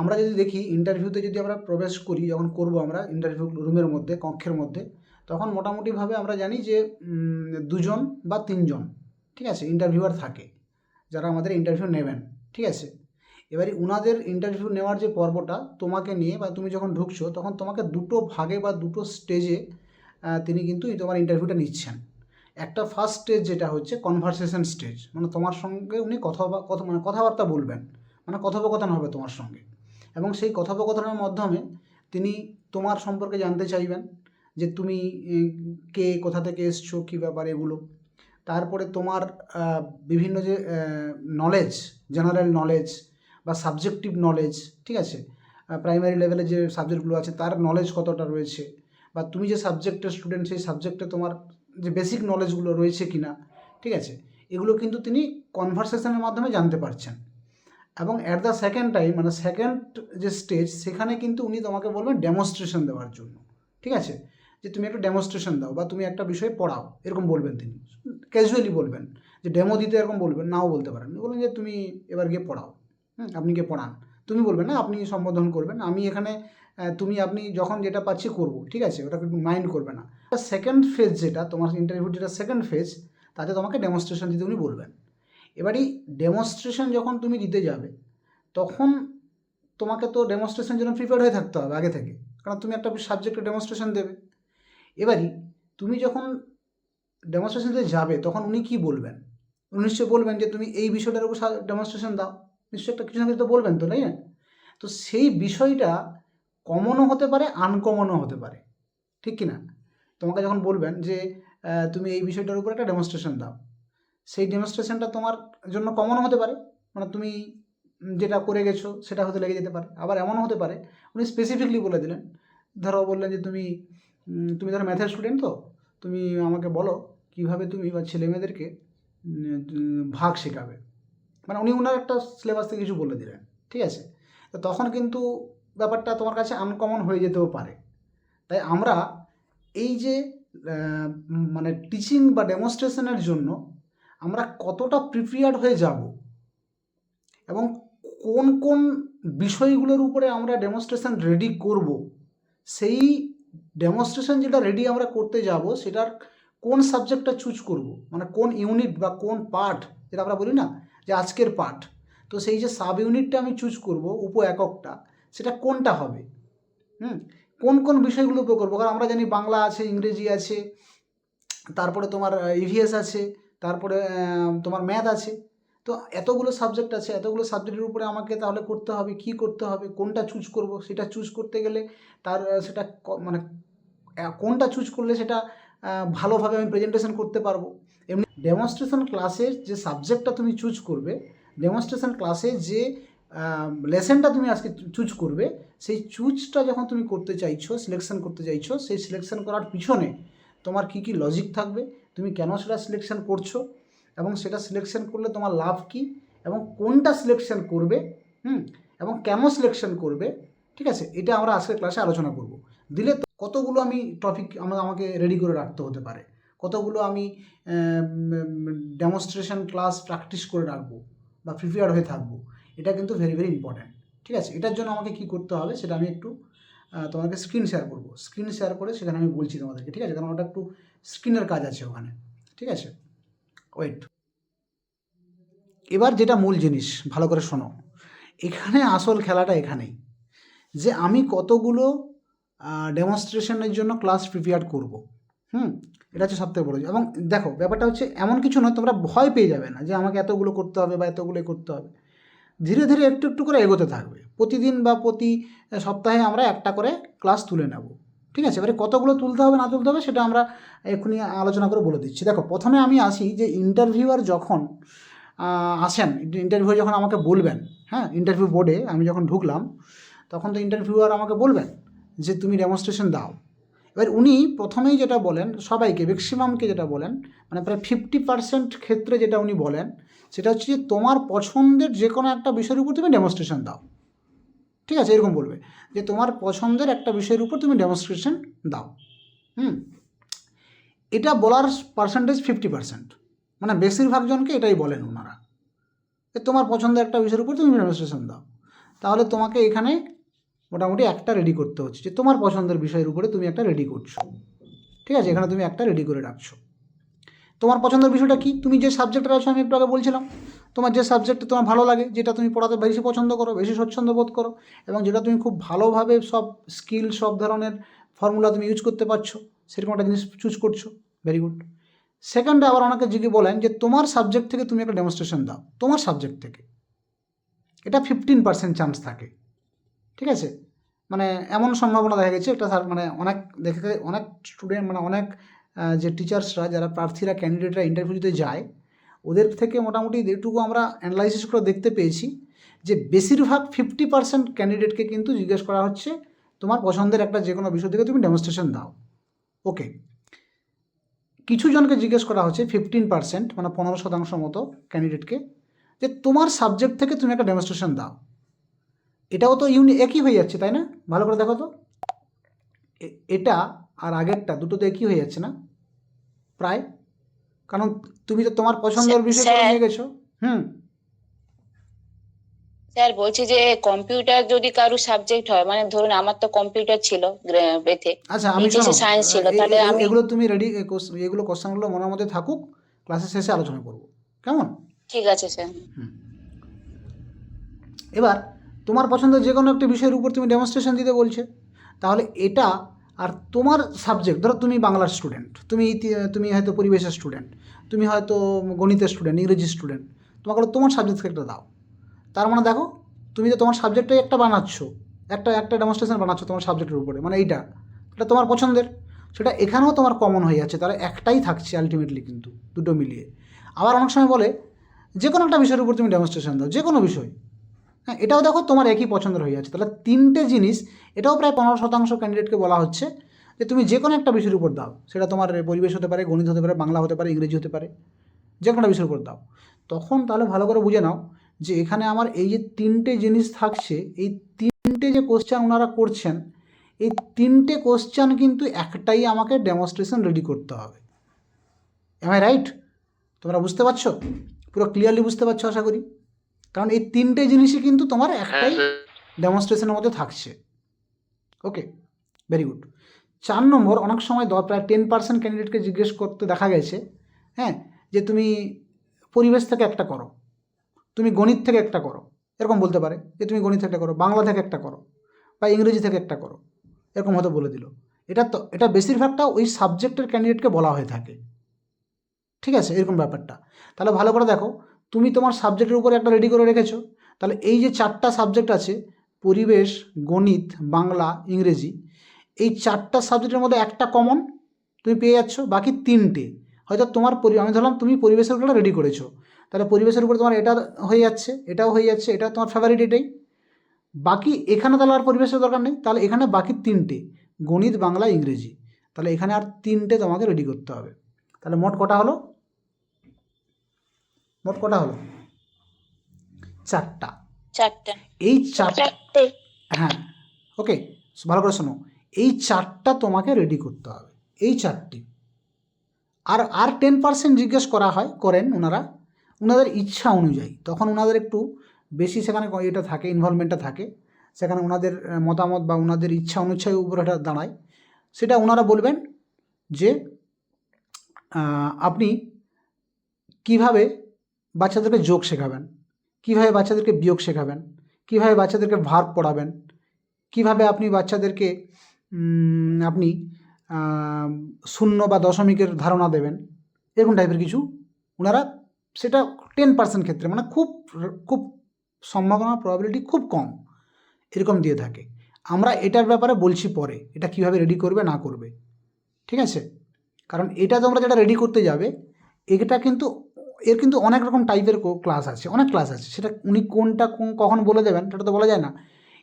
আমরা যদি দেখি ইন্টারভিউতে যদি আমরা প্রবেশ করি, যখন করব আমরা ইন্টারভিউ রুমের মধ্যে, কক্ষের মধ্যে, তখন মোটামুটিভাবে আমরা জানি যে দুজন বা তিনজন, ঠিক আছে ইন্টারভিউয়ার থাকে, যারা আমাদের ইন্টারভিউ নেবেন, ঠিক আছে? এবারে উনাদের ইন্টারভিউ নেওয়ার যে পর্বটা তোমাকে নিয়ে বা তুমি যখন ঢুকছো, তখন তোমাকে দুটো ভাগে বা দুটো স্টেজে তিনি কিন্তু তোমার ইন্টারভিউটা নিচ্ছেন। একটা ফার্স্ট স্টেজ যেটা হচ্ছে কনভারসেশন স্টেজ মানে তোমার সঙ্গে উনি কথা মানে কথাবার্তা বলবেন মানে কথোপকথন হবে তোমার সঙ্গে। এবং সেই কথোপকথনের মাধ্যমে তিনি তোমার সম্পর্কে জানতে চাইবেন যে তুমি কে, কোথা থেকে এসছো, কী ব্যাপার এগুলো। তারপরে তোমার বিভিন্ন যে নলেজ জেনারেল নলেজ বা সাবজেক্টিভ নলেজ ঠিক আছে? প্রাইমারি লেভেলে যে সাবজেক্টগুলো আছে, তার নলেজ কতটা রয়েছে? বা তুমি যে সাবজেক্টের স্টুডেন্ট সেই সাবজেক্টে তোমার যে বেসিক নলেজগুলো রয়েছে কি না ঠিক আছে? এগুলো কিন্তু তিনি কনভারসেশনের মাধ্যমে জানতে পারছেন। এবং অ্যাট দ্য সেকেন্ড টাইম মানে সেকেন্ড যে স্টেজ সেখানে কিন্তু উনি তোমাকে বলবেন ডেমনস্ট্রেশন দেওয়ার জন্য। ঠিক আছে? যে তুমি একটা ডেমনস্ট্রেশন দাও বা তুমি একটা বিষয়ে পড়াও। এরকম বলবেন তিনি। ক্যাজুয়ালি বলবেন। যে ডেমো দিতে এরকম বলবেন, নাও বলতে পারেন। বলবেন যে, তুমি এবার গিয়ে পড়াও। হুম, আপনি গিয়ে পড়ান। তুমি বলবেন, না, আপনি সম্বোধন করবেন। আমি এখানে তুমি, আপনি যখন যেটা পাচ্ছি করব। ঠিক আছে? ওটা কিন্তু মাইন্ড করবে না। সেকেন্ড ফেজ যেটা, তোমার ইন্টারভিউ যেটা সেকেন্ড ফেজ তাতে তোমাকে ডেমনস্ট্রেশন দিতে উনি বলবেন। এবার এই ডেমনস্ট্রেশন যখন তুমি দিতে যাবে, তখন তোমাকে তো ডেমনস্ট্রেশন জন্য প্রিপেয়ার হয়ে থাকতে হবে আগে থেকে। কারণ তুমি একটা সাবজেক্টে ডেমনস্ট্রেশন দেবে। এবারই তুমি যখন ডেমনস্ট্রেশন দিতে যাবে, তখন উনি কী বলবেন? উনি নিশ্চয়ই বলবেন যে, তুমি এই বিষয়টার উপর ডেমনস্ট্রেশন দাও। নিশ্চয়ই একটা কিছু না কিছু তো বলবেন তো, তাই না? তো সেই বিষয়টা কমনও হতে পারে আনকমনও হতে পারে। ঠিক কি না তোমাকে যখন বলবেন যে তুমি এই বিষয়টার উপর একটা ডেমনস্ট্রেশন দাও। সেই ডেমনস্ট্রেশনটা তোমার জন্য কমনও হতে পারে। মানে তুমি যেটা করে গেছো, সেটা হতে লেগে যেতে পারে। আবার এমনও হতে পারে, উনি স্পেসিফিকলি বলে দিলেন। ধরো বললেন যে, তুমি তুমি ধরো ম্যাথের স্টুডেন্ট তো, তুমি আমাকে বলো কীভাবে তুমি বা ছেলে মেয়েদেরকে ভাগ শেখাবে? মানে উনি ওনার একটা সিলেবাস থেকে কিছু বলে দিলেন, ঠিক আছে? তো তখন কিন্তু ব্যাপারটা তোমার কাছে আনকমন হয়ে যেতেও পারে। তাই আমরা এই যে মানে টিচিং বা ডেমনস্ট্রেশনের জন্য আমরা কতটা প্রিপেয়ার্ড হয়ে যাব? এবং কোন কোন বিষয়গুলোর উপরে আমরা ডেমনস্ট্রেশন রেডি করব? সেই ডেমনস্ট্রেশন যেটা রেডি আমরা করতে যাব, সেটার কোন সাবজেক্টটা চুজ করব? মানে কোন ইউনিট বা কোন পার্ট যেটা আমরা বলি না, যে আজকের পার্ট তো সেই যে সাব ইউনিটটা আমি চুজ করব, উপ এককটা, সেটা কোনটা হবে? হুম? কোন কোন বিষয়গুলোর উপর করব? কারণ আমরা জানি বাংলা আছে, ইংরেজি আছে, তারপরে তোমার ইভিএস আছে তারপরে তোমার ম্যাথ আছে। তো এতগুলো সাবজেক্ট আছে, এতগুলো সাবজেক্টের উপরে আমাকে তাহলে করতে হবে, কি করতে হবে, কোনটা চুজ করব? সেটা চুজ করতে গেলে তার সেটা মানে কোনটা চুজ করলে সেটা ভালোভাবে আমি প্রেজেন্টেশন করতে পারব। এমনি ডেমনস্ট্রেশন ক্লাসের যে সাবজেক্টটা তুমি চুজ করবে ডেমনস্ট্রেশন ক্লাসে যে লেসনটা তুমি আজকে চুজ করবে, সেই চুজটা যখন তুমি করতে চাইছো সিলেকশন করতে চাইছো, সেই সিলেকশন করার পিছনে তোমার কী কী লজিক থাকবে? তুমি কেন সেটা সিলেকশন করছ? এবং সেটা সিলেকশন করলে তোমার লাভ কী? এবং কোনটা সিলেকশন করবে? হুম? এবং কেন সিলেকশন করবে? ঠিক আছে? এটা আমরা আজকের ক্লাসে আলোচনা করব। দিলে কতগুলো আমি টপিক আমাকে রেডি করে রাখতে হতে পারে? কতগুলো আমি ডেমনস্ট্রেশন ক্লাস প্র্যাকটিস করে রাখব? বা প্রিপেয়ার হয়ে থাকব? এটা কিন্তু ভেরি ভেরি ইম্পর্ট্যান্ট ঠিক আছে? এটার জন্য আমাকে কি করতে হবে? সেটা আমি একটু তোমাকে স্ক্রিন শেয়ার করব। স্ক্রিন শেয়ার করে সেখানে আমি বলছি তোমাদেরকে, ঠিক আছে? কারণ ওটা একটু স্ক্রিনের কাজ আছে ওখানে, ঠিক আছে? ওয়েট এবার যেটা মূল জিনিস, ভালো করে শোনো। এখানে আসল খেলাটা এখানেই, যে আমি কতগুলো ডেমনস্ট্রেশনের জন্য ক্লাস প্রিপেয়ার করব। হুম? এটা হচ্ছে সবথেকে বড় এবং দেখো, ব্যাপারটা হচ্ছে এমন কিছু নয়, তোমরা ভয় পেয়ে যাবে না যে আমাকে এতগুলো করতে হবে বা এতগুলো করতে হবে। ধীরে ধীরে একটু একটু করে এগোতে থাকবে। প্রতিদিন বা প্রতি সপ্তাহে আমরা একটা করে ক্লাস তুলে নেব। ঠিক আছে? এবারে কতগুলো তুলতে হবে, না তুলতে হবে সেটা আমরা এক্ষুনি আলোচনা করে বলে দিচ্ছি। দেখো, প্রথমে আমি আসি যে ইন্টারভিউয়ার যখন আসেন ইন্টারভিউ যখন আমাকে বলবেন হ্যাঁ ইন্টারভিউ বোর্ডে আমি যখন ঢুকলাম, তখন তো ইন্টারভিউয়ার আমাকে বলবেন যে, তুমি ডেমনস্ট্রেশন দাও। এবার উনি প্রথমেই যেটা বলেন, সবাইকে ম্যাক্সিমামকে যেটা বলেন মানে প্রায় ফিফটি পার্সেন্ট ক্ষেত্রে যেটা উনি বলেন সেটা হচ্ছে যে তোমার পছন্দের যে কোনো একটা বিষয়ের উপর তুমি ডেমনস্ট্রেশন দাও। ঠিক আছে? এরকম বলবে। যে তোমার পছন্দের একটা বিষয়ের উপর তুমি ডেমনস্ট্রেশন দাও। হুম? এটা বলার পার্সেন্টেজ ফিফটি পার্সেন্ট মানে বেশিরভাগ জনকে এটাই বলেন ওনারা। যে তোমার পছন্দের একটা বিষয়ের উপর তুমি ডেমনস্ট্রেশন দাও। তাহলে তোমাকে এখানে মোটামুটি একটা রেডি করতে হচ্ছে। যে তোমার পছন্দের বিষয়ের উপরে তুমি একটা রেডি করছ। ঠিক আছে? এখানে তুমি একটা রেডি করে রাখছো। তোমার পছন্দের বিষয়টা কি? তুমি যে সাবজেক্টটা আছো, আমি একটু আগে বলছিলাম। তোমার যে সাবজেক্টে তোমার ভালো লাগে, যেটা তুমি পড়াতে বেশি পছন্দ করো, বেশি স্বচ্ছন্দ বোধ করো, এবং যেটা তুমি খুব ভালোভাবে সব স্কিল সব ধরনের ফর্মুলা তুমি ইউজ করতে পারছ, সেরকম একটা জিনিস চুজ করছ। ভেরি গুড সেকেন্ডে আবার অনেকে জিজ্ঞে বলেন যে, তোমার সাবজেক্ট থেকে তুমি একটা ডেমনস্ট্রেশন দাও, তোমার সাবজেক্ট থেকে। এটা ফিফটিন পার্সেন্ট চান্স থাকে। ঠিক আছে? মানে এমন সম্ভাবনা দেখা গেছে, একটা স্যার মানে অনেক, দেখে অনেক স্টুডেন্ট মানে অনেক যে টিচার্সরা যারা প্রার্থীরা ক্যান্ডিডেটরা ইন্টারভিউ দিতে যায়, ওদের থেকে মোটামুটি যেটুকু আমরা অ্যানালাইসিস করে দেখতে পেয়েছি যে বেশিরভাগ ফিফটি পার্সেন্ট ক্যান্ডিডেটকে কিন্তু জিজ্ঞেস করা হচ্ছে, তোমার পছন্দের একটা যে কোনো বিষয় থেকে তুমি ডেমনস্ট্রেশন দাও। ওকে কিছু জনকে জিজ্ঞেস করা হচ্ছে ফিফটিন পার্সেন্ট মানে পনেরো শতাংশ মতো ক্যান্ডিডেটকে যে তোমার সাবজেক্ট থেকে তুমি একটা ডেমনস্ট্রেশন দাও। এটাও তো ইউনি একই হয়ে যাচ্ছে, তাই না? ভালো করে দেখো তো। এটা আর আগেরটা দুটো তো একই হয়ে যাচ্ছে না? প্রায়? কারণ তুমি তো তোমার পছন্দের বিষয় নিয়ে গেছো। হুম। স্যার বলছি যে কম্পিউটার যদি কারও সাবজেক্ট হয় মানে ধরুন আমার তো কম্পিউটার ছিল বেতে আচ্ছা আমি science ছিল, তাহলে আমি- এগুলো তুমি রেডি এগুলো কোশ্চেনগুলো মনের মধ্যে থাকুক ক্লাসের শেষে আলোচনা করব। কেমন? ঠিক আছে স্যার। এবার তোমার পছন্দের যে কোনো একটা বিষয়ের উপর তুমি ডেমনস্ট্রেশন দিতে বলছে। তাহলে এটা আর তোমার সাবজেক্ট ধরো তুমি বাংলার স্টুডেন্ট তুমি তুমি হয়তো পরিবেশের স্টুডেন্ট তুমি হয়তো গণিতের স্টুডেন্ট ইংরেজি স্টুডেন্ট তোমাকে তোমার সাবজেক্ট থেকে একটা দাও। তার মানে দেখো, তুমি যে তোমার সাবজেক্টটাই একটা বানাচ্ছ, একটা একটা ডেমনস্ট্রেশন বানাচ্ছ তোমার সাবজেক্টের উপরে মানে এইটা, এটা তোমার পছন্দের। সেটা এখানেও তোমার কমন হয়ে যাচ্ছে, তাহলে একটাই থাকছে আলটিমেটলি কিন্তু, দুটো মিলিয়ে। আবার অনেক সময় বলে, যে কোনো একটা বিষয়ের উপর তুমি ডেমনস্ট্রেশন দাও, যে কোনো বিষয় হ্যাঁ এটাও দেখো তোমার একই পছন্দের হয়ে যাচ্ছে। তাহলে তিনটে জিনিস, এটাও প্রায় পনেরো শতাংশ ক্যান্ডিডেটকে বলা হচ্ছে যে তুমি যে কোনো একটা বিষয়ের উপর দাও। সেটা তোমার পরিবেশ হতে পারে, গণিত হতে পারে, বাংলা হতে পারে, ইংরেজি হতে পারে, যে কোনো বিষয়ের উপর দাও। তখন তাহলে ভালো করে বুঝে নাও যে এখানে আমার এই যে তিনটে জিনিস থাকছে, এই তিনটে যে কোশ্চেন ওনারা করছেন, এই তিনটে কোশ্চেন কিন্তু একটাই আমাকে ডেমনস্ট্রেশন রেডি করতে হবে। এম আই রাইট তোমরা বুঝতে পারছ? পুরো ক্লিয়ারলি বুঝতে পারছ আশা করি? কারণ এই তিনটে জিনিসই কিন্তু তোমার একটাই ডেমনস্ট্রেশনের মধ্যে থাকছে। ওকে ভেরি গুড চার নম্বর অনেক সময় দ- প্রায় টেন পার্সেন্ট ক্যান্ডিডেটকে জিজ্ঞেস করতে দেখা গেছে হ্যাঁ যে তুমি পরিবেশ থেকে একটা করো তুমি গণিত থেকে একটা করো এরকম বলতে পারে যে তুমি গণিত থেকে একটা করো বাংলা থেকে একটা করো বা ইংরেজি থেকে একটা করো এরকম হয়তো বলে দিল। এটা তো এটা বেশিরভাগটা ওই সাবজেক্টের ক্যান্ডিডেটকে বলা হয়ে থাকে। ঠিক আছে এরকম ব্যাপারটা। তাহলে ভালো করে দেখো তুমি তোমার সাবজেক্টের উপরে একটা রেডি করে রেখেছো। তাহলে এই যে চারটা সাবজেক্ট আছে, পরিবেশ, গণিত, বাংলা, ইংরেজি, এই চারটা সাবজেক্টের মধ্যে একটা কমন তুমি পেয়ে যাচ্ছ, বাকি তিনটে। হয়তো তোমার আমি ধরলাম তুমি পরিবেশের উপরে রেডি করেছ। তাহলে পরিবেশের উপরে তোমার এটা হয়ে যাচ্ছে, এটাও হয়ে যাচ্ছে, এটা তোমার ফেভারিট এটাই। বাকি এখানে তাহলে আর পরিবেশের দরকার নেই, তাহলে এখানে বাকি তিনটে, গণিত, বাংলা, ইংরেজি। তাহলে এখানে আর তিনটে তোমাকে রেডি করতে হবে। তাহলে মোট কটা হলো? মোট কটা হলো? চারটা। চারটা। এই চারটা। হ্যাঁ। ওকে ভালো করে শোনো। এই চারটা তোমাকে রেডি করতে হবে। এই চারটি। আর আর টেন পার্সেন্ট জিজ্ঞেস করা হয় করেন ওনারা। ওনাদের ইচ্ছা অনুযায়ী। তখন ওনাদের একটু বেশি সেখানে এটা থাকে ইনভলভমেন্টটা থাকে। সেখানে ওনাদের মতামত বা ওনাদের ইচ্ছা অনুচ্ছায় উপরে এটা দাঁড়ায়। সেটা ওনারা বলবেন যে আপনি কীভাবে বাচ্চাদেরকে যোগ শেখাবেন। কীভাবে বাচ্চাদেরকে বিয়োগ শেখাবেন? কীভাবে বাচ্চাদেরকে ভার পড়াবেন? কীভাবে আপনি বাচ্চাদেরকে আপনি শূন্য বা দশমিকের ধারণা দেবেন? এরকম টাইপের কিছু ওনারা সেটা টেন পার্সেন্ট ক্ষেত্রে মানে খুব খুব সম্ভাবনা প্রবাবিলিটি খুব কম এরকম দিয়ে থাকে। আমরা এটার ব্যাপারে বলছি পরে, এটা কীভাবে রেডি করবে, না করবে। ঠিক আছে? কারণ এটা তোমরা যেটা রেডি করতে যাবে, এটা কিন্তু এর কিন্তু অনেক রকম টাইপের ক্লাস আছে, অনেক ক্লাস আছে। সেটা উনি কোনটা কোন- কখন বলে দেবেন, সেটা তো বলা যায় না।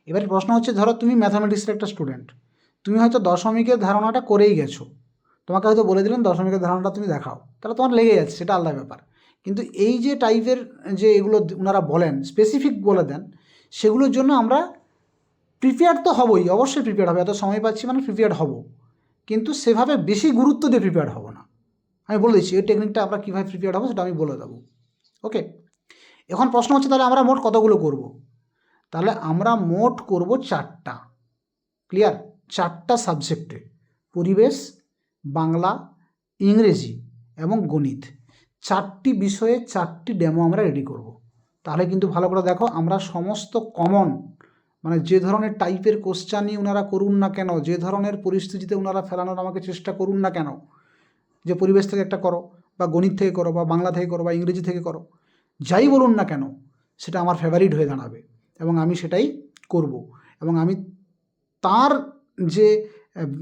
এবারে প্রশ্ন হচ্ছে, ধরো তুমি ম্যাথামেটিক্সের একটা স্টুডেন্ট তুমি হয়তো দশমিকের ধারণাটা করেই গেছো। তোমাকে হয়তো বলে দিলেন, দশমিকের ধারণাটা তুমি দেখাও। তাহলে তোমার লেগে যাচ্ছে, সেটা আলাদা ব্যাপার। কিন্তু এই যে টাইপের যে এগুলো ওনারা বলেন স্পেসিফিক বলে দেন, সেগুলোর জন্য আমরা প্রিপেয়ার তো হবই, অবশ্যই প্রিপেয়ার হবে। এত সময় পাচ্ছি মানে প্রিপেয়ার হব। কিন্তু সেভাবে বেশি গুরুত্ব দিয়ে প্রিপেয়ার হব আমি বলে দিচ্ছি, এই টেকনিকটা আমরা কীভাবে প্রিপেয়ার হব সেটা আমি বলে দেবো। ওকে এখন প্রশ্ন হচ্ছে, তাহলে আমরা মোট কতগুলো করব? তাহলে আমরা মোট করব চারটা। ক্লিয়ার চারটা সাবজেক্টে পরিবেশ, বাংলা, ইংরেজি এবং গণিত। চারটি বিষয়ে চারটি ডেমো আমরা রেডি করব। তাহলে কিন্তু ভালো করে দেখো, আমরা সমস্ত কমন মানে যে ধরনের টাইপের কোশ্চানই ওনারা করুন না কেন, যে ধরনের পরিস্থিতিতে ওনারা ফেলানোর আমাকে চেষ্টা করুন না কেন যে পরিবেশ থেকে একটা করো বা গণিত থেকে করো বা বাংলা থেকে করো বা ইংরেজি থেকে করো, যাই বলুন না কেন সেটা আমার ফেভারিট হয়ে দাঁড়াবে এবং আমি সেটাই করব। এবং আমি তার যে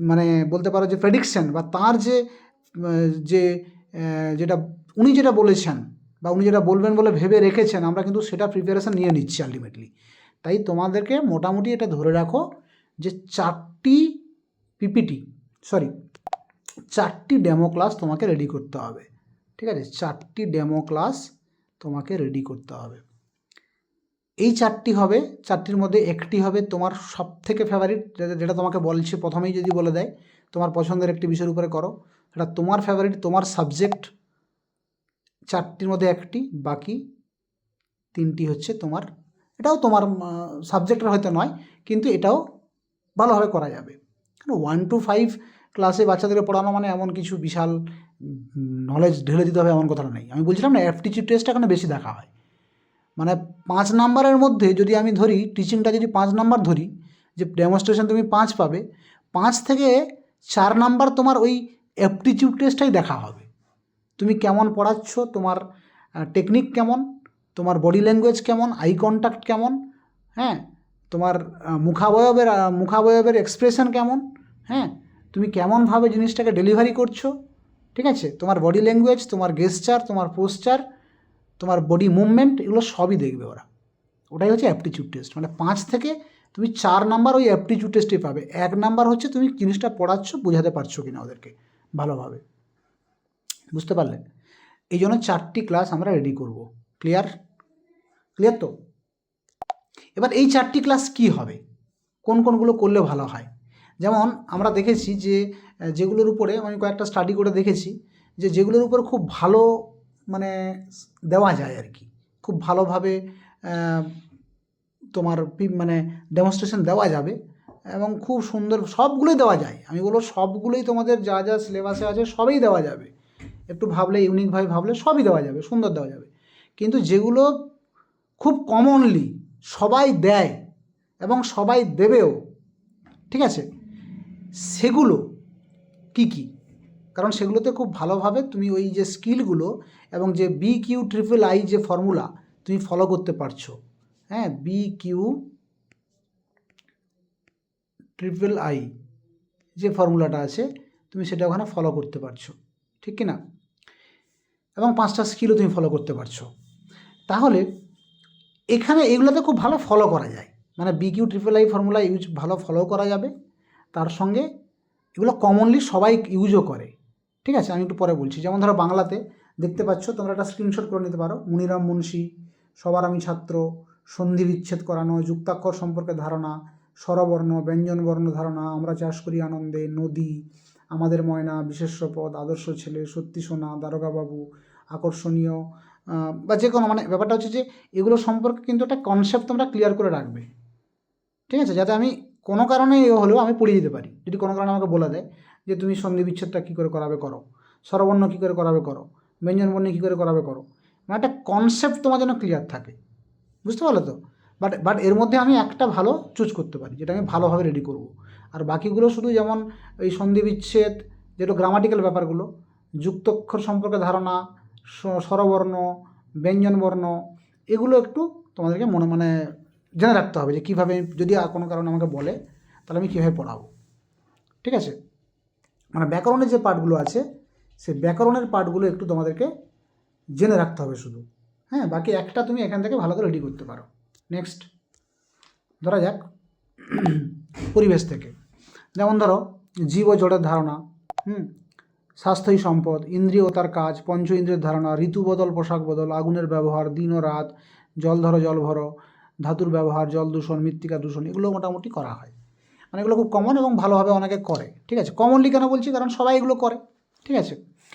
মানে বলতে পারো যে প্রেডিকশন বা তার যে যে যেটা, উনি যেটা বলেছেন বা উনি যেটা বলবেন বলে ভেবে রেখেছেন, আমরা কিন্তু সেটা প্রিপারেশন নিয়ে নিচ্ছি আলটিমেটলি তাই তোমাদেরকে মোটামুটি এটা ধরে রাখো যে চারটি পিপিটি সরি চারটি ডেমো ক্লাস তোমাকে রেডি করতে হবে। ঠিক আছে? চারটি ডেমো ক্লাস তোমাকে রেডি করতে হবে। এই চারটি হবে, চারটির মধ্যে একটি হবে তোমার সব থেকে ফেভারিট যেটা তোমাকে বলছি, প্রথমেই যদি বলে দেয়, তোমার পছন্দের একটি বিষয়ের উপরে করো। সেটা তোমার ফেভারিট তোমার সাবজেক্ট চারটির মধ্যে একটি, বাকি তিনটি হচ্ছে তোমার, এটাও তোমার সাবজেক্টের হয়তো নয়, কিন্তু এটাও ভালোভাবে করা যাবে। ওয়ান টু ফাইভ ক্লাসে বাচ্চাদেরকে পড়ানো মানে এমন কিছু বিশাল নলেজ ঢেলে দিতে হবে এমন কথা নেই। আমি বলছিলাম না অ্যাপটিচিউড টেস্টটা এখানে বেশি দেখা হয়। মানে পাঁচ নাম্বারের মধ্যে যদি আমি ধরি টিচিংটা যদি পাঁচ নাম্বার ধরি, যে ডেমনস্ট্রেশন তুমি পাঁচ পাবে, পাঁচ থেকে চার নাম্বার তোমার ওই অ্যাপটিচিউড টেস্টটাই দেখা হবে। তুমি কেমন পড়াচ্ছ, তোমার টেকনিক কেমন, তোমার বডি ল্যাঙ্গুয়েজ কেমন আই কন্ট্যাক্ট কেমন হ্যাঁ? তোমার মুখাবয়বের মুখাবয়বের এক্সপ্রেশন কেমন হ্যাঁ? তুমি কেমনভাবে জিনিসটাকে ডেলিভারি করছ, ঠিক আছে? তোমার বডি ল্যাঙ্গুয়েজ তোমার গেস্টার তোমার পোস্টার তোমার বডি মুভমেন্ট এগুলো সবই দেখবে ওরা। ওটাই হচ্ছে অ্যাপটিচিউড টেস্ট মানে পাঁচ থেকে তুমি চার নাম্বার ওই অ্যাপটিচিউড টেস্টে পাবে। এক নাম্বার হচ্ছে তুমি জিনিসটা পড়াচ্ছ, বোঝাতে পারছ কিনা ওদেরকে ভালোভাবে। বুঝতে পারলে? এই জন্য চারটি ক্লাস আমরা রেডি করব। ক্লিয়ার ক্লিয়ার তো? এবার এই চারটি ক্লাস কি হবে? কোন কোনগুলো করলে ভালো হয়? যেমন আমরা দেখেছি যে যেগুলোর উপরে আমি কয়েকটা স্টাডি করে দেখেছি, যে যেগুলোর উপর খুব ভালো মানে দেওয়া যায় আর কি। খুব ভালোভাবে তোমার মানে ডেমনস্ট্রেশন দেওয়া যাবে এবং খুব সুন্দর সবগুলোই দেওয়া যায়। আমি বলব সবগুলোই তোমাদের যা যা সিলেবাসে আছে সবই দেওয়া যাবে। একটু ভাবলে ইউনিকভাবে ভাবলে সবই দেওয়া যাবে, সুন্দর দেওয়া যাবে। কিন্তু যেগুলো খুব কমনলি সবাই দেয় এবং সবাই দেবেও, ঠিক আছে? সেগুলো কি কি? কারণ সেগুলোতে খুব ভালোভাবে তুমি ওই যে স্কিলগুলো এবং যে বি কিউ ট্রিপল আই যে ফর্মুলা তুমি ফলো করতে পারছ। হ্যাঁ বি কিউ ট্রিপল আই যে ফর্মুলাটা আছে, তুমি সেটা ওখানে ফলো করতে পারছ। ঠিক কি না? এবং পাঁচটা স্কিলও তুমি ফলো করতে পারছ। তাহলে এখানে এগুলোতে খুব ভালো ফলো করা যায়। মানে B Q triple I formula use ভালো ফলো করা যাবে। তার সঙ্গে এগুলো কমনলি সবাই ইউজও করে। ঠিক আছে? আমি একটু পরে বলছি। যেমন ধরো বাংলাতে দেখতে পাচ্ছ, তোমরা একটা স্ক্রিনশট করে নিতে পারো। মুনিরাম মুন্সি, সবার আমি ছাত্র সন্ধি বিচ্ছেদ করানো, যুক্তাক্ষর সম্পর্কে ধারণা, স্বরবর্ণ, ব্যঞ্জনবর্ণ ধারণা, আমরা চাষ করি আনন্দে, নদী, আমাদের ময়না, বিশেষ্য পদ, আদর্শ ছেলে, সত্যি সোনা দারোগাবাবু আকর্ষণীয় বা যে কোনো মানে ব্যাপারটা হচ্ছে যে এগুলো সম্পর্কে কিন্তু একটা কনসেপ্ট তোমরা ক্লিয়ার করে রাখবে। ঠিক আছে? যাতে আমি কোনো কারণে এ হলেও আমি পড়িয়ে দিতে পারি। যদি কোনো কারণে আমাকে বলে দেয় যে, তুমি সন্ধি বিচ্ছেদটা কী করে করাবে করো? স্বরবর্ণ কী করে করাবে করো? ব্যঞ্জনবর্ণ কী করে করাবে করো? মানে একটা কনসেপ্ট তোমার যেন ক্লিয়ার থাকে। বুঝতে পারলে তো? বাট বাট এর মধ্যে আমি একটা ভালো চুজ করতে পারি, যেটা আমি ভালোভাবে রেডি করব। আর বাকিগুলো শুধু যেমন এই সন্ধি বিচ্ছেদ যেটা গ্রামাটিক্যাল ব্যাপারগুলো, যুক্তক্ষর সম্পর্কে ধারণা স্বরবর্ণ, ব্যঞ্জনবর্ণ, এগুলো একটু তোমাদেরকে মনে মানে জেনে রাখতে হবে যে কীভাবে, যদি আর কোনো কারণে আমাকে বলে, তাহলে আমি কীভাবে পড়াবো। ঠিক আছে? মানে ব্যাকরণের যে পার্টগুলো আছে সেই ব্যাকরণের পার্টগুলো একটু তোমাদেরকে জেনে রাখতে হবে শুধু। হ্যাঁ বাকি একটা তুমি এখান থেকে ভালো করে রেডি করতে পারো। নেক্সট ধরা যাক পরিবেশ থেকে। যেমন ধরো, জীব জড়ের ধারণা, হুম? স্বাস্থ্যই সম্পদ, ইন্দ্রিয় তার কাজ, পঞ্চ ইন্দ্রিয়ের ধারণা, ঋতু বদল, পোশাক বদল, আগুনের ব্যবহার, দিন ও রাত, জল ধরো, জল ভরো ধাতুর ব্যবহার, জল দূষণ, মৃত্তিকা দূষণ, এগুলো মোটামুটি করা হয়। মানে এগুলো খুব কমন এবং ভালোভাবে অনেকে করে, ঠিক আছে? কমনলি কেন বলছি? কারণ সবাই এগুলো করে, ঠিক আছে?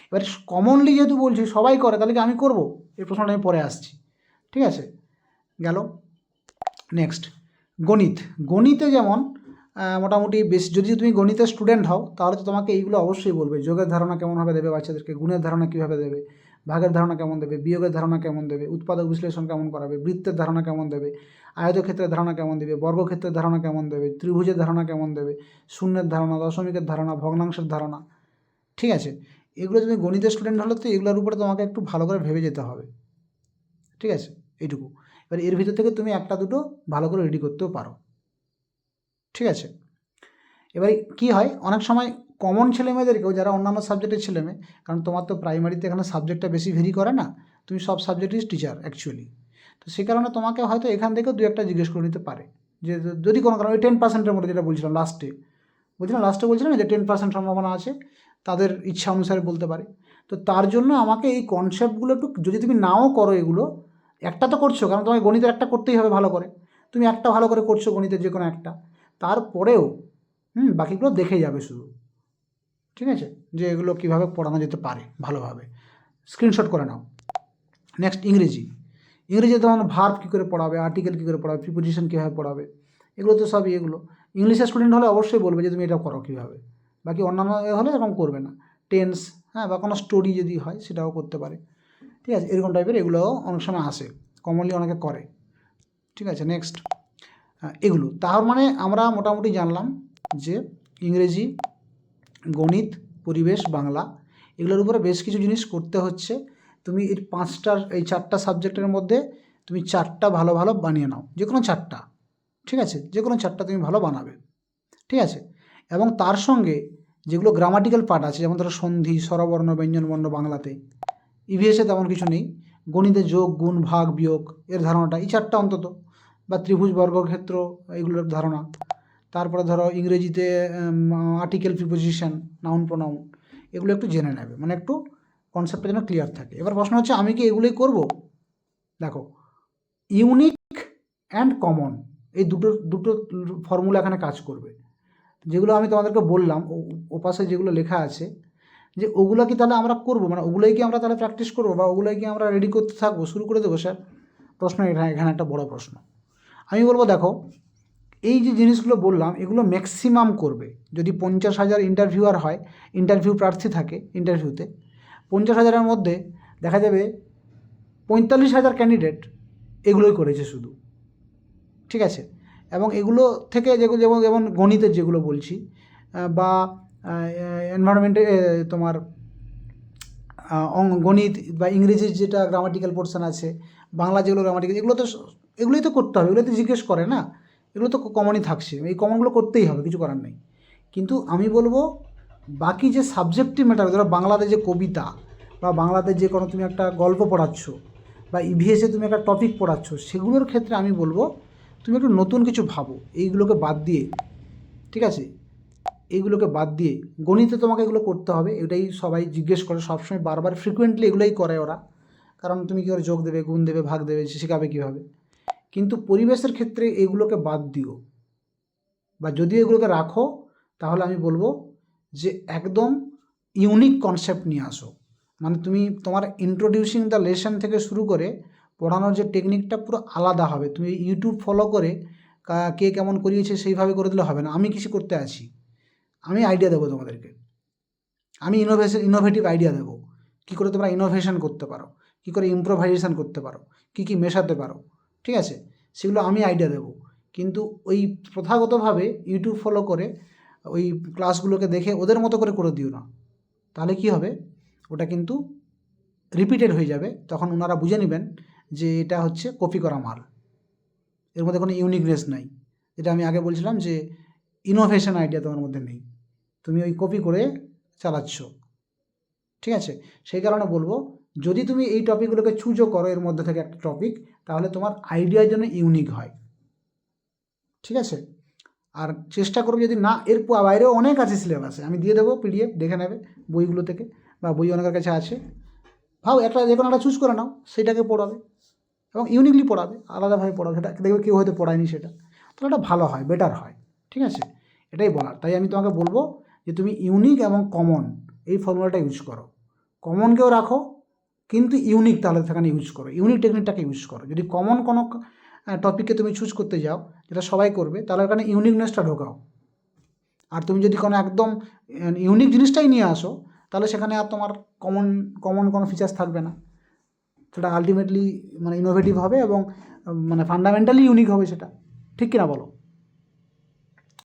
এবার কমনলি যেহেতু বলছি, সবাই করে, তাহলে কি আমি করব? এই প্রশ্নটা আমি পরে আসছি, ঠিক আছে? গেল নেক্সট গণিত। গণিতে যেমন মোটামুটি বেশ, যদি তুমি গণিতের স্টুডেন্ট হও, তাহলে তো তোমাকে এইগুলো অবশ্যই বলবে। যোগের ধারণা কেমনভাবে দেবে বাচ্চাদেরকে? গুণের ধারণা কীভাবে দেবে? ভাগের ধারণা কেমন দেবে? বিয়োগের ধারণা কেমন দেবে? উৎপাদক বিশ্লেষণ কেমন করাবে? বৃত্তের ধারণা কেমন দেবে? আয়তক্ষেত্রের ধারণা কেমন দেবে? বর্গক্ষেত্রের ধারণা কেমন দেবে? ত্রিভুজের ধারণা কেমন দেবে? শূন্যের ধারণা, দশমিকের ধারণা, ভগ্নাংশের ধারণা। ঠিক আছে? এগুলো তুমি গণিতের স্টুডেন্ট হলে তো এগুলোর উপরে তোমাকে একটু ভালো করে ভেবে যেতে হবে। ঠিক আছে? এইটুকু। এবার এর ভিতর থেকে তুমি একটা দুটো ভালো করে রেডি করতেও পারো। ঠিক আছে? এবারে কি হয়? অনেক সময় কমন ছেলেমেয়েদেরকেও, যারা অন্যান্য সাবজেক্টের ছেলেমেয়ে, কারণ তোমার তো প্রাইমারিতে এখানে সাবজেক্টটা বেশি ভেরি করে না, তুমি সব সাবজেক্টেরই টিচার অ্যাকচুয়ালি তো সে কারণে তোমাকে হয়তো এখান থেকেও দু একটা জিজ্ঞেস করে নিতে পারে, যে যদি কোনো কারণে ওই টেন পার্সেন্টের মধ্যে যেটা বলছিলাম লাস্টে বলছিলাম লাস্টে বলছিলাম যে টেন পার্সেন্ট সম্ভাবনা আছে, তাদের ইচ্ছা অনুসারে বলতে পারে। তো তার জন্য আমাকে এই কনসেপ্টগুলো একটু, যদি তুমি নাও করো এগুলো, একটা তো করছ, কারণ তোমাকে গণিতের একটা করতেই হবে ভালো করে। তুমি একটা ভালো করে করছ গণিতের যে কোনো একটা, তারপরেও, হুম, বাকিগুলো দেখে যাবে শুধু। ঠিক আছে? যে এগুলো কীভাবে পড়ানো যেতে পারে ভালোভাবে। স্ক্রিনশট করে নাও। নেক্সট ইংরেজি। ইংরেজি যেমন ভার্ব কী করে পড়াবে আর্টিকেল কী করে পড়াবে প্রিপোজিশন কীভাবে পড়াবে, এগুলো তো সবই এগুলো। ইংলিশের স্টুডেন্ট হলে অবশ্যই বলবে যে তুমি এটা করো কীভাবে। বাকি অন্যান্য হলে এরকম করবে না। টেন্স হ্যাঁ বা কোনো স্টোরি যদি হয় সেটাও করতে পারে। ঠিক আছে? এরকম টাইপের এগুলোও অনেক সময় আসে। কমনলি অনেকে করে। ঠিক আছে? নেক্সট এগুলো। তার মানে আমরা মোটামুটি জানলাম যে ইংরেজি গণিত, পরিবেশ, বাংলা, এগুলোর উপরে বেশ কিছু জিনিস করতে হচ্ছে। তুমি এই পাঁচটার, এই চারটা সাবজেক্টের মধ্যে তুমি চারটা ভালো ভালো বানিয়ে নাও যে কোনো চারটা, ঠিক আছে? যে কোনো চারটা তুমি ভালো বানাবে, ঠিক আছে? এবং তার সঙ্গে যেগুলো গ্রামাটিক্যাল পার্ট আছে, যেমন ধরো সন্ধি, স্বরবর্ণ, ব্যঞ্জনবর্ণ বাংলাতে ইভিএসে তেমন কিছু নেই। গণিতে যোগ, গুণ, ভাগ, বিয়োগ, এর ধারণাটা, এই চারটা অন্তত, বা ত্রিভুজ, বর্গক্ষেত্র, এগুলোর ধারণা। তারপরে ধরো ইংরেজিতে আর্টিকেল প্রিপোজিশন নাউন প্রোনাউন এগুলো একটু জেনে নেবে। মানে একটু কনসেপ্টটা যেন ক্লিয়ার থাকে। এবার প্রশ্ন হচ্ছে, আমি কি এগুলোই করব? দেখো ইউনিক অ্যান্ড কমন এই দুটো দুটো ফর্মুলা এখানে কাজ করবে। যেগুলো আমি তোমাদেরকে বললাম ওপাশে যেগুলো লেখা আছে, যে ওগুলো কি তাহলে আমরা করব? মানে ওগুলোই কি আমরা তাহলে প্র্যাকটিস করব? বা ওগুলোই কি আমরা রেডি করতে থাকব? শুরু করে দেবো, স্যার? প্রশ্ন এখানে এখানে একটা বড় প্রশ্ন। আমি বলব, দেখো এই যে জিনিসগুলো বললাম, এগুলো ম্যাক্সিমাম করবে। যদি পঞ্চাশ হাজার ইন্টারভিউয়ার হয় ইন্টারভিউ প্রার্থী থাকে ইন্টারভিউতে পঞ্চাশ হাজারের মধ্যে দেখা যাবে পঁয়তাল্লিশ হাজার ক্যান্ডিডেট এগুলোই করেছে শুধু। ঠিক আছে? এবং এগুলো থেকে যেগুলো, যেমন যেমন গণিতের যেগুলো বলছি বা এনভায়রনমেন্টে তোমার গণিত বা ইংরেজির যেটা গ্রামাটিক্যাল পোর্শন আছে, বাংলা যেগুলো গ্রামাটিক্যাল এগুলো তো এগুলোই তো করতে হবে এগুলো তো জিজ্ঞেস করে না? এগুলো তো কমনই থাকছে। এই কমনগুলো করতেই হবে, কিছু করার নেই। কিন্তু আমি বলব, বাকি যে সাবজেক্টিভ ম্যাটার ধরো বাংলাতে যে কবিতা, বা বাংলাতে যে কোনো তুমি একটা গল্প পড়াচ্ছ, বা ইভিএসে তুমি একটা টপিক পড়াচ্ছ, সেগুলোর ক্ষেত্রে আমি বলব, তুমি একটু নতুন কিছু ভাবো। এইগুলোকে বাদ দিয়ে, ঠিক আছে? এইগুলোকে বাদ দিয়ে, গণিতে তোমাকে এগুলো করতে হবে, এটাই সবাই জিজ্ঞেস করে। সবসময় বারবার ফ্রিকুয়েন্টলি এগুলোই করে ওরা। কারণ তুমি কী করে যোগ দেবে, গুণ দেবে, ভাগ দেবে শেখাবে কীভাবে? কিন্তু পরিবেশের ক্ষেত্রে এগুলোকে বাদ দিও। বা যদি এগুলোকে রাখো, তাহলে আমি বলব যে একদম ইউনিক কনসেপ্ট নিয়ে আসো। মানে তুমি তোমার ইন্ট্রোডিউসিং দ্য লেসন থেকে শুরু করে পড়ানোর যে টেকনিকটা পুরো আলাদা হবে। তুমি ইউটিউব ফলো করে কে কেমন করিয়েছে সেইভাবে করে দিলে হবে না। আমি কিছু করতে আছি। আমি আইডিয়া দেবো তোমাদেরকে। আমি ইনোভেশন ইনোভেটিভ আইডিয়া দেবো। কী করে তোমরা ইনোভেশন করতে পারো? কী করে ইম্প্রোভাইজেশন করতে পারো? কী কী মেশাতে পারো? ঠিক আছে? সেগুলো আমি আইডিয়া দেবো। কিন্তু ওই প্রথাগতভাবে ইউটিউব ফলো করে ওই ক্লাসগুলোকে দেখে ওদের মতো করে করে দিও না। তাহলে কি হবে? ওটা কিন্তু রিপিটেড হয়ে যাবে। তখন ওনারা বুঝে নেবেন যে এটা হচ্ছে কপি করা মাল। এর মধ্যে কোনো ইউনিকনেস নাই। যেটা আমি আগে বলছিলাম যে ইনোভেশন আইডিয়া তোমার মধ্যে নেই। তুমি ওই কপি করে চালাচ্ছ। ঠিক আছে? সেই কারণে বলব, যদি তুমি এই টপিকগুলোকে চুজও করো, এর মধ্যে থেকে একটা টপিক তাহলে তোমার আইডিয়ার জন্য ইউনিক হয়। ঠিক আছে? আর চেষ্টা করবে যদি না, এর বাইরেও অনেক আছে সিলেবাসে আমি দিয়ে দেবো পিডিএফ দেখে নেবে বইগুলো থেকে বা বই অনেকের কাছে আছে। ভাও, একটা যে কোনো একটা চুজ করে নাও, সেটাকে পড়াবে এবং ইউনিকলি পড়াবে, আলাদাভাবে পড়াবে। সেটা দেখবে কেউ হয়তো পড়ায়নি সেটা। তাহলে এটা ভালো হয় বেটার হয়। ঠিক আছে? এটাই বলার। তাই আমি তোমাকে বলব যে তুমি ইউনিক এবং কমন এই ফর্মুলাটা ইউজ করো। কমনকেও রাখো কিন্তু ইউনিক তাহলে সেখানে ইউজ করো। ইউনিক টেকনিকটাকে ইউজ করো। যদি কমন কোনো টপিকে তুমি চুজ করতে যাও, যেটা সবাই করবে, তাহলে ওখানে ইউনিকনেসটা ঢোকাও। আর তুমি যদি কোনো একদম ইউনিক জিনিসটাই নিয়ে আসো, তাহলে সেখানে আর তোমার কমন কমন কোনো ফিচার্স থাকবে না। সেটা আলটিমেটলি মানে ইনোভেটিভ হবে এবং মানে ফান্ডামেন্টালি ইউনিক হবে সেটা। ঠিক কিনা বলো?